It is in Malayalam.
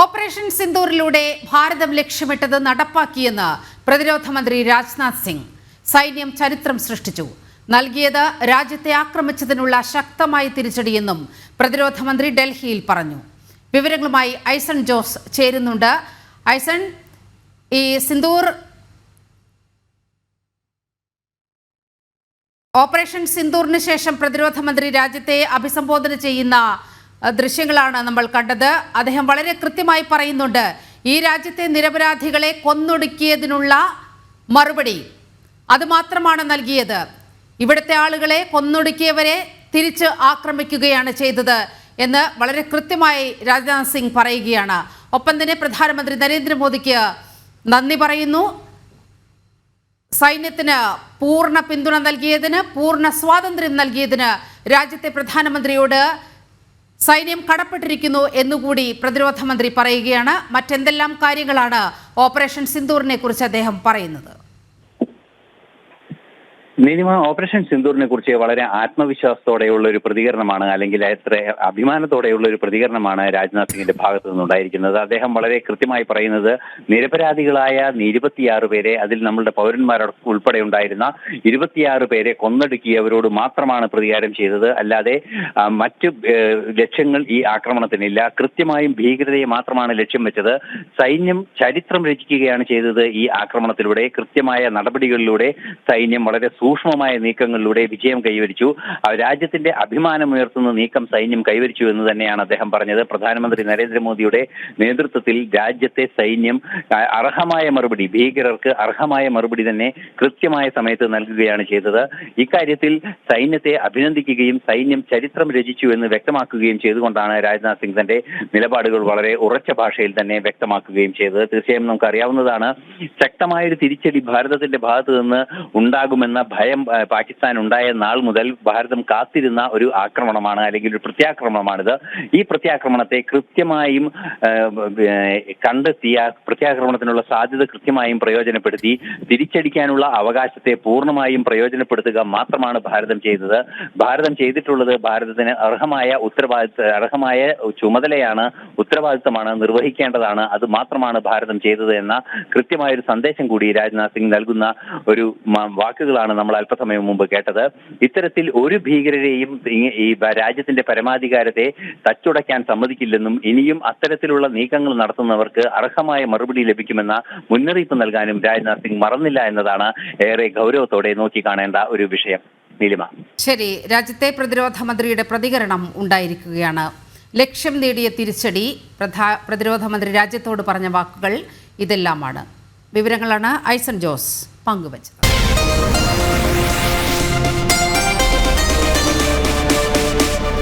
ഓപ്പറേഷൻ സിന്ദൂറിലൂടെ ഭാരതം ലക്ഷ്യമിട്ടത് നടപ്പാക്കിയെന്ന് പ്രതിരോധ മന്ത്രി രാജ്നാഥ് സിംഗ് സൈന്യം ചരിത്രം സൃഷ്ടിച്ചു. നൽകിയത് രാജ്യത്തെ ആക്രമിച്ചതിനുള്ള ശക്തമായ തിരിച്ചടിയെന്നും പ്രതിരോധ മന്ത്രി ഡൽഹിയിൽ പറഞ്ഞു. വിവരങ്ങളുമായി ഐസൺ ജോസ് ചേരുന്നുണ്ട്. ഐസൺ ഈ സിന്ദൂർ ഓപ്പറേഷൻ സിന്ദൂറിന് ശേഷം പ്രതിരോധ മന്ത്രി രാജ്യത്തെ അഭിസംബോധന ചെയ്യുന്ന ദൃശ്യങ്ങളാണ് നമ്മൾ കണ്ടത്. അദ്ദേഹം വളരെ കൃത്യമായി പറയുന്നുണ്ട് ഈ രാജ്യത്തെ നിരപരാധികളെ കൊന്നൊടുക്കിയതിനുള്ള മറുപടി അതുമാത്രമാണ് നൽകിയത്. ഇവിടുത്തെ ആളുകളെ കൊന്നൊടുക്കിയവരെ തിരിച്ച് ആക്രമിക്കുകയാണ് ചെയ്തത് എന്ന് വളരെ കൃത്യമായി രാജ്നാഥ് സിംഗ് പറയുകയാണ്. ഒപ്പം തന്നെ പ്രധാനമന്ത്രി നരേന്ദ്രമോദിക്ക് നന്ദി പറയുന്നു. സൈന്യത്തിന് പൂർണ പിന്തുണ നൽകിയതിന് പൂർണ സ്വാതന്ത്ര്യം നൽകിയതിന് രാജ്യത്തെ പ്രധാനമന്ത്രിയോട് സൈന്യം കടപ്പെട്ടിരിക്കുന്നു എന്നുകൂടി പ്രതിരോധ മന്ത്രി പറയുകയാണ്. മറ്റെന്തെല്ലാം കാര്യങ്ങളാണ് ഓപ്പറേഷൻ സിന്ദൂറിനെ കുറിച്ച് അദ്ദേഹം പറയുന്നത്? നീലിമ ഓപ്പറേഷൻ സിന്ദൂറിനെ കുറിച്ച് വളരെ ആത്മവിശ്വാസത്തോടെയുള്ള ഒരു പ്രതികരണമാണ് അല്ലെങ്കിൽ എത്ര അഭിമാനത്തോടെയുള്ള ഒരു പ്രതികരണമാണ് രാജ്നാഥ് സിംഗിന്റെ ഭാഗത്തു നിന്നുണ്ടായിരിക്കുന്നത്. അദ്ദേഹം വളരെ കൃത്യമായി പറയുന്നത് നിരപരാധികളായ ഇരുപത്തിയാറ് പേരെ അതിൽ നമ്മളുടെ പൗരന്മാരോട് ഉൾപ്പെടെ ഉണ്ടായിരുന്ന ഇരുപത്തിയാറ് പേരെ കൊന്നൊടുക്കിയവരോട് മാത്രമാണ് പ്രതികാരം ചെയ്തത്. അല്ലാതെ മറ്റ് ലക്ഷ്യങ്ങൾ ഈ ആക്രമണത്തിനില്ല. കൃത്യമായും ഭീകരതയെ മാത്രമാണ് ലക്ഷ്യം വെച്ചത്. സൈന്യം ചരിത്രം രചിക്കുകയാണ് ചെയ്തത് ഈ ആക്രമണത്തിലൂടെ. കൃത്യമായ നടപടികളിലൂടെ സൈന്യം വളരെ സൂക്ഷ്മമായ നീക്കങ്ങളിലൂടെ വിജയം കൈവരിച്ചു. രാജ്യത്തിന്റെ അഭിമാനമുയർത്തുന്ന നീക്കം സൈന്യം കൈവരിച്ചു എന്ന് തന്നെയാണ് അദ്ദേഹം പറഞ്ഞത്. പ്രധാനമന്ത്രി നരേന്ദ്രമോദിയുടെ നേതൃത്വത്തിൽ രാജ്യത്തെ സൈന്യം അർഹമായ മറുപടി ഭീകരർക്ക് അർഹമായ മറുപടി തന്നെ കൃത്യമായ സമയത്ത് നൽകുകയാണ് ചെയ്തത്. ഇക്കാര്യത്തിൽ സൈന്യത്തെ അഭിനന്ദിക്കുകയും സൈന്യം ചരിത്രം രചിച്ചു എന്ന് വ്യക്തമാക്കുകയും ചെയ്തുകൊണ്ടാണ് രാജ്നാഥ് സിംഗ് തന്റെ നിലപാടുകൾ വളരെ ഉറച്ച ഭാഷയിൽ തന്നെ വ്യക്തമാക്കുകയും ചെയ്തത്. തീർച്ചയായും നമുക്ക് അറിയാവുന്നതാണ് ശക്തമായ ഒരു തിരിച്ചടി ഭാരതത്തിന്റെ ഭാഗത്ത് നിന്ന് ഉണ്ടാകുമെന്ന ഭയം പാകിസ്ഥാൻ ഉണ്ടായ നാൾ മുതൽ ഭാരതം കാത്തിരുന്ന ഒരു ആക്രമണമാണ് അല്ലെങ്കിൽ ഒരു പ്രത്യാക്രമണമാണിത്. ഈ പ്രത്യാക്രമണത്തെ കൃത്യമായും കണ്ടെത്തിയ പ്രത്യാക്രമണത്തിനുള്ള സാധ്യത കൃത്യമായും പ്രയോജനപ്പെടുത്തി തിരിച്ചടിക്കാനുള്ള അവകാശത്തെ പൂർണമായും പ്രയോജനപ്പെടുത്തുക മാത്രമാണ് ഭാരതം ചെയ്തത്. ഭാരതം ചെയ്തിട്ടുള്ളത് ഭാരതത്തിന് അർഹമായ ഉത്തരവാദിത്ത അർഹമായ ചുമതലയാണ് ഉത്തരവാദിത്തമാണ് നിർവഹിക്കേണ്ടതാണ്. അത് മാത്രമാണ് ഭാരതം ചെയ്തത് എന്ന കൃത്യമായ ഒരു സന്ദേശം കൂടി രാജ്നാഥ് സിംഗ് നൽകുന്ന ഒരു വാക്കുകളാണ് നമ്മൾ അല്പസമയം മുമ്പ് കേട്ടത്. ഇത്തരത്തിൽ ഒരു ഭീകരരെയും ഈ- രാജ്യത്തിന്റെ പരമാധികാരത്തെ തച്ചുടയ്ക്കാൻ സമ്മതിക്കില്ലെന്നും ഇനിയും അത്തരത്തിലുള്ള നീക്കങ്ങൾ നടത്തുന്നവർക്ക് അർഹമായ മറുപടി ലഭിക്കുമെന്ന മുന്നറിയിപ്പ് നൽകാനും രാജ്നാഥ് സിംഗ് മറന്നില്ല എന്നതാണ് ഏറെ ഗൗരവത്തോടെ നോക്കിക്കാണേണ്ട ഒരു വിഷയം. നീലിമ. ശരി. രാജ്യത്തെ പ്രതിരോധ മന്ത്രിയുടെ പ്രതികരണം ഉണ്ടായിരിക്കുകയാണ്. ലക്ഷ്യം നേടിയ തിരിച്ചടി പ്രധാ പ്രതിരോധ മന്ത്രി രാജ്യത്തോട് പറഞ്ഞ വാക്കുകൾ ഇതെല്ലാമാണ്. വിവരങ്ങളാണ് ഐസൺ ജോസ് പങ്കുവച്ചത്.